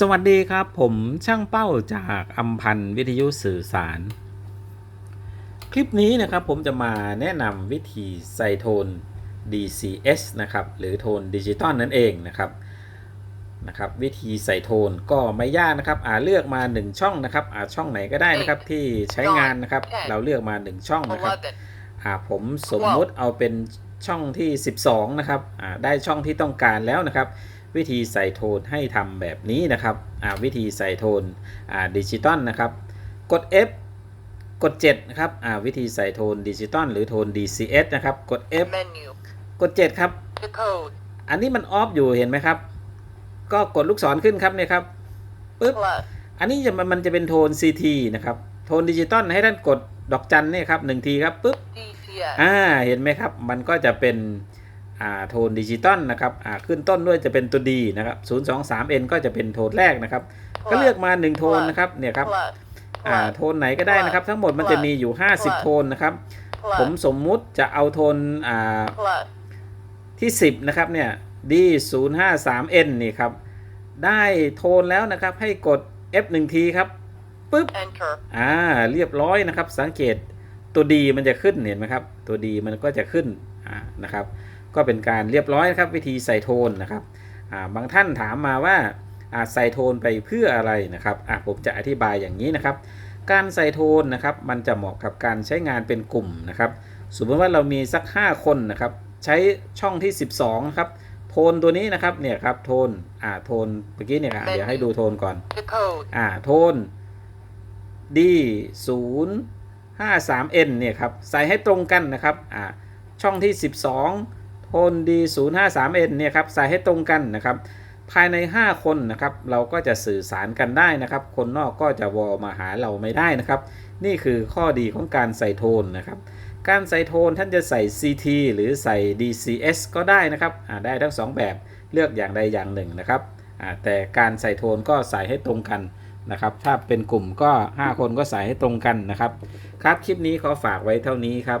สวัสดีครับผมช่างเป้าจากอัมพันธ์วิทยุสื่อสาร คลิปนี้นะครับผมจะมาแนะนำวิธีใส่โทน DCS นะครับหรือโทนดิจิตอลนั่นเองนะครับนะครับ วิธีใส่โทนก็ไม่ยากนะครับอาเลือกมา 1 ช่องนะครับอาช่องไหนก็ได้นะครับที่ใช้งานนะครับ เราเลือกมา 1 ช่องนะครับ 11, อ่าผมสมมุติเอาเป็นช่องที่ 12 นะครับอ่าได้ช่องที่ต้องการแล้วนะครับ วิธีใส่โทนให้ทำแบบนี้นะครับอ่าวิธีใส่โทนอ่าดิจิตอลนะครับ กด F กด7นะครับอ่าวิธีใส่โทนดิจิตอลหรือโทน DCS นะครับกด F menu, กด 7 ครับ the code, อันนี้มันออฟอยู่เห็นไหมครับ ก็กดลูกศรขึ้นครับเนี่ยครับปึ๊บ plus, อันนี้จะมันมันจะเป็นโทน CT นะครับโทนดิจิตอลให้ท่านกดดอกจันเนี่ยครับหนึ่งทีครับปึ๊บ DCS, อ่าเห็นไหมครับ มันก็จะเป็นอ่า โทนดิจิตอลนะครับอ่าขึ้นต้นด้วยจะเป็นตัว D นะครับ 023N ก็จะเป็นโทนแรกนะครับ ก็เลือกมา 1 โทนนะครับเนี่ยครับ plus, อ่า plus, โทนไหนก็ได้นะครับ ทั้งหมดมันจะมีอยู่ 50 โทนนะครับ ผม plus, สมมุติจะเอาโทนอ่า plus, ที่ 10 นะครับเนี่ย D 053N นี่ครับ ได้โทนแล้วนะครับให้กด F 1ทีครับปึ๊บ enter, อ่าเรียบร้อยนะครับ สังเกตตัวดีมันจะขึ้นเห็นไหมครับ ตัวดีมันก็จะขึ้นอ่านะครับ ก็เป็นการเรียบร้อยนะครับวิธีใส่โทนนะครับอ่าบางท่านถามมาว่าอ่าใส่โทนไปเพื่ออะไรนะครับอ่าผมจะอธิบายอย่างนี้นะครับ การใส่โทนนะครับมันจะเหมาะกับการใช้งานเป็นกลุ่มนะครับ สมมติว่าเรามีสัก 5 คนนะครับใช้ช่องที่ 12นะครับโทนตัวนี้นะครับเนี่ยครับโทนอ่าโทนเมื่อกี้เนี่ยอะเดี๋ยวให้ดูโทนก่อน the code, อ่าโทน D 0 5 3 N เนี่ยครับใส่ให้ตรงกันนะครับอ่าช่องที่ 12 โทน D 0 5 3 N เนี่ยครับใส่ให้ตรงกันนะครับภายใน 5 คนนะครับเราก็จะสื่อสารกันได้นะครับ คนนอกก็จะวอลมาหาเราไม่ได้นะครับ นี่คือข้อดีของการใส่โทนนะครับ การใส่โทนท่านจะใส่ CT หรือใส่ DCS ก็ได้นะครับได้ทั้งสองแบบเลือกอย่างใดอย่างหนึ่งนะครับแต่การใส่โทนก็ใส่ให้ตรงกันนะครับ ถ้าเป็นกลุ่มก็ 5 คนก็ใส่ให้ตรงกันนะครับ ครับคลิปนี้ขอฝากไว้เท่านี้ครับ